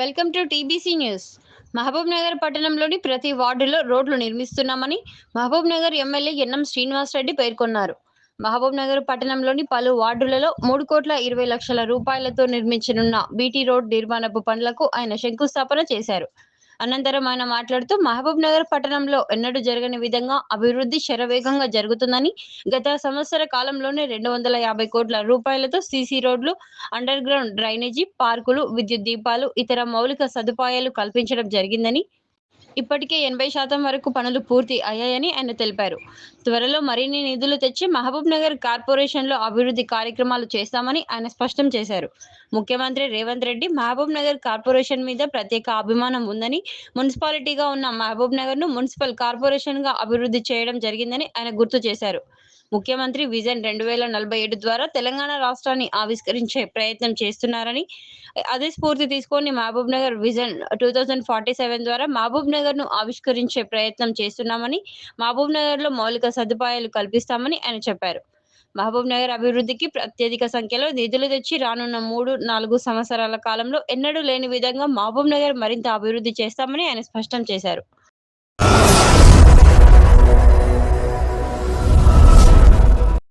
Welcome to TBC news. Mahbubnagar పట్టణంలోని ప్రతి వార్డులో రోడ్లు నిర్మిస్తున్నామని మహబూబ్ నగర్ ఎమ్మెల్యే ఎన్ఎం శ్రీనివాసరెడ్డి పేర్కొన్నారు. మహబూబ్ నగర్ పట్టణంలోని పలు వార్డులలో మూడు కోట్ల ఇరవై లక్షల రూపాయలతో నిర్మించనున్న బీటీ రోడ్ నిర్మాణపు పనులకు ఆయన శంకుస్థాపన చేశారు. అనంతరం ఆయన మాట్లాడుతూ మహబూబ్ నగర్ పట్టణంలో ఎన్నడూ జరగని విధంగా అభివృద్ధి శరవేగంగా జరుగుతుందని గత సంవత్సర కాలంలోనే రెండు వందల యాభై కోట్ల రూపాయలతో సీసీ రోడ్లు అండర్ గ్రౌండ్ డ్రైనేజీ పార్కులు విద్యుత్ దీపాలు ఇతర మౌలిక సదుపాయాలు కల్పించడం జరిగిందని ఇప్పటికే ఎనభై శాతం వరకు పనులు పూర్తి అయ్యాయని ఆయన తెలిపారు. త్వరలో మరిన్ని నిధులు తెచ్చి మహబూబ్ నగర్ కార్పొరేషన్లో అభివృద్ధి కార్యక్రమాలు చేస్తామని ఆయన స్పష్టం చేశారు. ముఖ్యమంత్రి రేవంత్ రెడ్డి మహబూబ్ నగర్ కార్పొరేషన్ మీద ప్రత్యేక అభిమానం ఉందని మున్సిపాలిటీగా ఉన్న మహబూబ్ నగర్ను మున్సిపల్ కార్పొరేషన్గా అభివృద్ధి చేయడం జరిగిందని ఆయన గుర్తు చేశారు. ముఖ్యమంత్రి విజన్ రెండు వేల నలభై ఏడు ద్వారా తెలంగాణ రాష్ట్రాన్ని ఆవిష్కరించే ప్రయత్నం చేస్తున్నారని అదే స్ఫూర్తి తీసుకొని Mahbubnagar vision two thousand forty seven ద్వారా మహబూబ్ నగర్ను ఆవిష్కరించే ప్రయత్నం చేస్తున్నామని మహబూబ్ నగర్లో మౌలిక సదుపాయాలు కల్పిస్తామని ఆయన చెప్పారు. మహబూబ్ నగర్ అభివృద్ధికి అత్యధిక సంఖ్యలో నిధులు తెచ్చి రానున్న మూడు నాలుగు సంవత్సరాల కాలంలో ఎన్నడూ లేని విధంగా మహబూబ్ నగర్ మరింత అభివృద్ధి చేస్తామని ఆయన స్పష్టం చేశారు.